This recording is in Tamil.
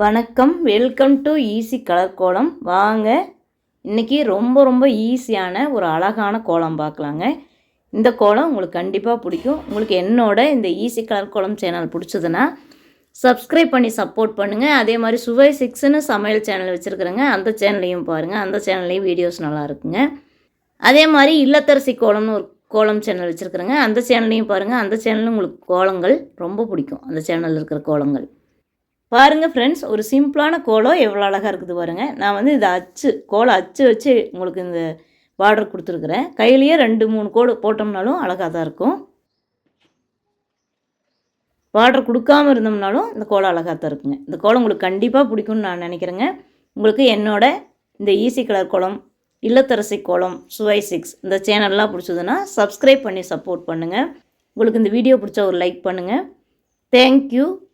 வணக்கம் வெல்கம் டு ஈஸி கலர் கோலம் வாங்க இன்றைக்கி ரொம்ப ரொம்ப ஈஸியான ஒரு அழகான கோலம் பார்க்கலாங்க. இந்த கோலம் உங்களுக்கு கண்டிப்பாக பிடிக்கும். உங்களுக்கு என்னோட இந்த ஈஸி கலர் கோலம் சேனல் பிடிச்சதுன்னா சப்ஸ்கிரைப் பண்ணி சப்போர்ட் பண்ணுங்கள் அதே மாதிரி சுவை சிக்ஸ்னு சமையல் சேனல் வச்சுருக்குறேங்க. அந்த சேனல்லையும் பாருங்கள் அந்த சேனல்லையும் வீடியோஸ் நல்லா இருக்குங்க. அதே மாதிரி இல்லத்தரசி கோலம்னு ஒரு கோலம் சேனல் வச்சுருக்குறேங்க. அந்த சேனல்லையும் பாருங்கள் அந்த சேனலும் உங்களுக்கு கோலங்கள் ரொம்ப பிடிக்கும். அந்த சேனலில் இருக்கிற கோலங்கள். பாருங்கள் ஃப்ரெண்ட்ஸ் ஒரு சிம்பிளான கோலம் எவ்வளோ அழகாக இருக்குது பாருங்கள் நான் வந்து இதை அச்சு கோலம் அச்சு வச்சு உங்களுக்கு இந்த பார்டர் கொடுத்துருக்குறேன். கையிலேயே ரெண்டு மூணு கோடு போட்டோம்னாலும் அழகாக தான் இருக்கும். பார்டர் கொடுக்காம இருந்தோம்னாலும் இந்த கோலம் அழகாக தான் இருக்குங்க. இந்த கோலம் உங்களுக்கு கண்டிப்பாக பிடிக்கும்னு நான் நினைக்கிறேங்க. உங்களுக்கு என்னோட இந்த ஈஸி கலர் கோலம் இல்லத்தரசி கோலம் சுவை சிக்ஸ் இந்த சேனல்லாம் பிடிச்சதுன்னா சப்ஸ்கிரைப் பண்ணி சப்போர்ட் பண்ணுங்கள் உங்களுக்கு இந்த வீடியோ பிடிச்சா ஒரு லைக் பண்ணுங்கள் thank you